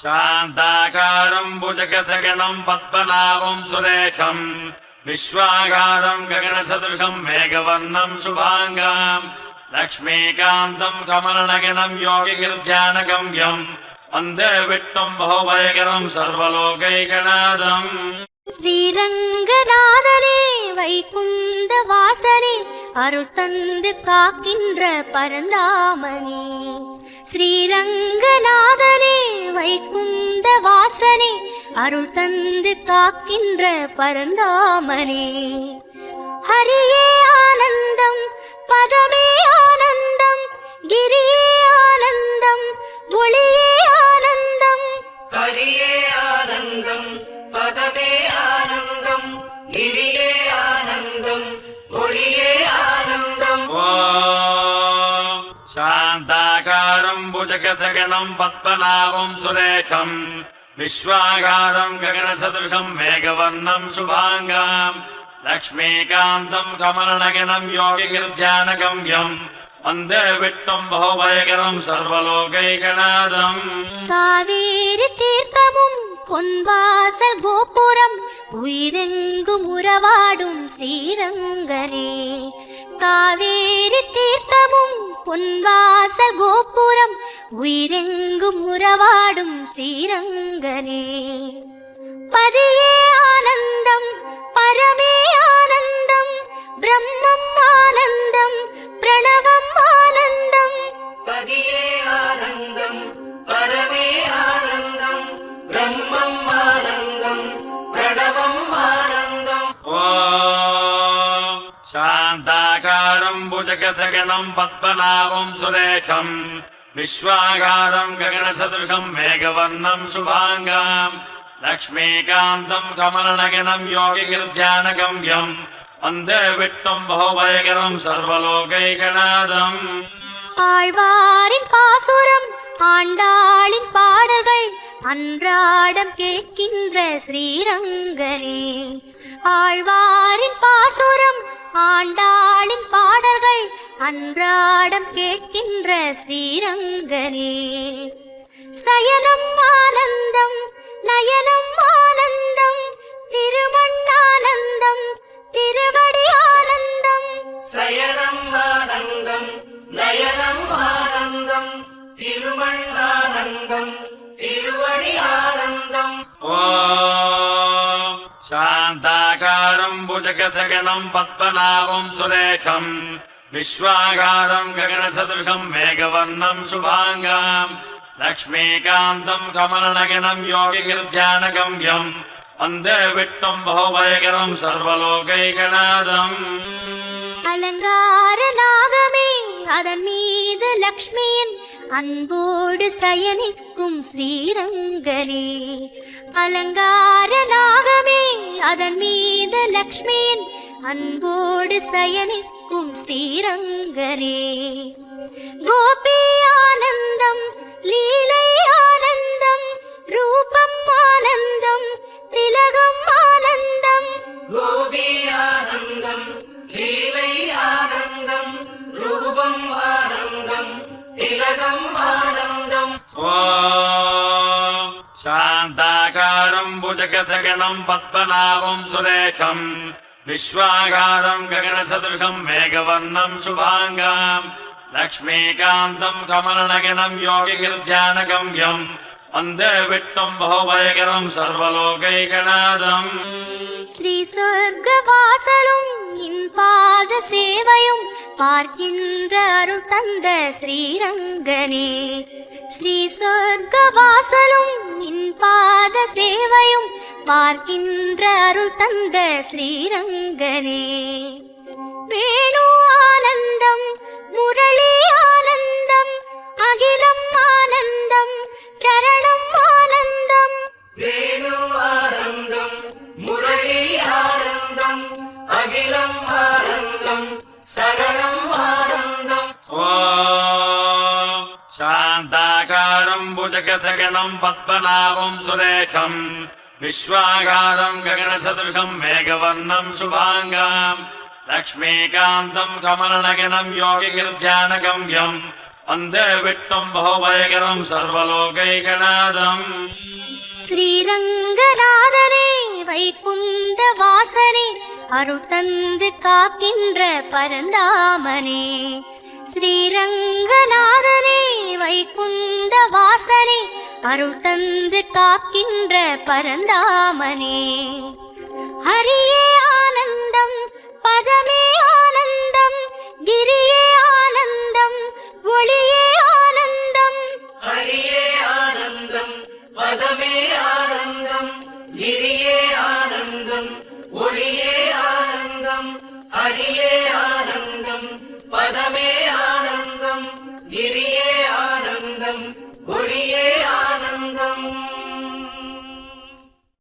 शान्ताकारम् भुजगसगणम् पद्मनाभम् सुरेशम् विश्वागारम् गगनसदृशम् मेघवर्णम् शुभाङ्गाम् लक्ष्मीकान्तम् कमलनगनम् योगिगिर्ध्यानगम्यम् वन्दे विष्णुम् बहुभयकरम् सर्वलोकैकनादम् ஸ்ரீரங்கநாதனே வைகுந்த வாசனே அருள் தந்து காக்கின்ற பரந்தாமனே ஸ்ரீரங்கநாதனே வைகுந்த வாசனே அருள் தந்து காக்கின்ற பரந்தாமனே. ஹரியே ஆனந்தம் शान्ताकारम् भुजगसगणम् पद्मनाभम् सुरेशम् विश्वागारम् गगनसदृशम् मेघवर्णम् शुभाङ्गाम् लक्ष्मीकान्तम् कमलनगनम् योगिगिर्ध्यानगम्यम् वन्दे विष्णुम् बहुभयकरम् सर्वलोकैकनादम् காவேரி தீர்த்தமும் பொன்வாசல் கோபுரம் உயிரெங்கும் உறவாடும் ஸ்ரீரங்கரே காவேரி தீர்த்தமும் பொன்வாசல் கோபுரம் உயிரெங்கும் உறவாடும் ஸ்ரீரங்கனே. பதியே ஆனந்தம் பரமே ஆனந்தம் பிரம்மம் ஆனந்தம் பிரணவம் ஆனந்தம். பதியே ஆனந்தம் பரமே ஆனந்தம் பிரம்மம் ஆனந்தம் பிரணவம் ஆனந்தம். சாந்தாகாரம் புஜகசகணம் பத்மநாபம் சுரேஷம். विश्वागारम् गगनसदृशम् मेघवर्णम् शुभाङ्गाम् लक्ष्मीकान्तम् कमलनगनम् योगिगिर्ध्यानगम्यम् वन्दे विष्णुम् बहुभयकरम् सर्वलोकैकनादम् ஆழ்வாரின் பாசுரம் ஆண்டாளின் பாடல்கள் அன்றாடம் கேட்கின்ற ஸ்ரீரங்கரே ஆழ்வாரின் பாசுரம் ஆண்டாளின் பாடல்கள் அன்றாடம் கேட்கின்ற ஸ்ரீரங்கனே. சயனம் ஆனந்தம் நயனம் ஆனந்தம் திருமண்ணானந்தம் திருவடி ஆனந்தம். சயனம் ஆனந்தம் நயனம் ஆனந்தம் திருமண் शान्ताकारम् भुजगसगणम् पद्मनाभम् सुरेशम् विश्वागारम् गगनसदृशम् मेघवर्णम् शुभाङ्गाम् लक्ष्मीकान्तम् कमलनगनम् योगिगिर्ध्यानगम्यम् वन्दे विष्णुम् बहुभयकरम् सर्वलोकैकनादम् அலங்கார நாகமே அதன் மீது லக்ஷ்மியின் அன்போடு சயனிக்கும் ஸ்ரீரங்கனே. அலங்கார நாகமே அதன் மீத லக்ஷ்மியின் அன்போடு சயனிக்கும் ஸ்ரீரங்கனே. கோபி ஆனந்தம் லீலை ஆனந்தம் ரூபம் ஆனந்தம் திலகம் ஆனந்தம். கோபி ஆனந்தம் லீலை ஆனந்தம் ரூபம் ஆனந்தம் திலகம் ஆனந்தம். சாந்தாகாரம் புஜகசகணம் பத்மநாபம் சுரேஷம். விஸ்வாகாரம் ககனசதுர்கம் மேகவர்ணம் சுபாங்காம். லக்ஷ்மீகாந்தம் கமலநகனம் யோகிகிர்த்தியானகம்யம் வந்தே விட்டம் பகவயகரம் சர்வலோகைகநாதம். ஸ்ரீ சொர்க்கவாசலும் இன் பாத சேவை பார்க்கின்ற அருள் தந்த ஸ்ரீரங்கனே. ஸ்ரீ சொர்க்கவாசலும் நின் பாத சேவையும் பார்க்கின்ற அருள் தந்த ஸ்ரீரங்கனே. வேணு ஆனந்தம் முரளி ஆனந்தம் அகிலம் ஆனந்தம் சரண शान्ताकारम् भुजगसगणम् पद्मनाभम् सुरेशम् विश्वागारम् गगनसदृशम् मेघवर्णम् शुभाङ्गाम् लक्ष्मीकान्तम् कमलनगनम् योगिगिर्ध्यानगम्यम् வந்தே விட்டும் பகுபயகரம் சர்வலோகைகநாதம் ஸ்ரீரங்கநாதனே வைகுந்த வாசனே அருள் தந்து காக்கின்ற பரந்தாமனே ஸ்ரீரங்கநாதனே வைகுந்த வாசனே அருள் தந்து காக்கின்ற பரந்தாமனே. ஹரியே ஆனந்தம் பதமே ஆனந்தம் கிரியே ஆனந்தம் ஒளியே ஆனந்தம். ஹரியே ஆனந்தம் பதமே ஆனந்தம் கிரியே ஆனந்தம் ஒளியே ஆனந்தம் ஹரியே ஆனந்தம் பதமே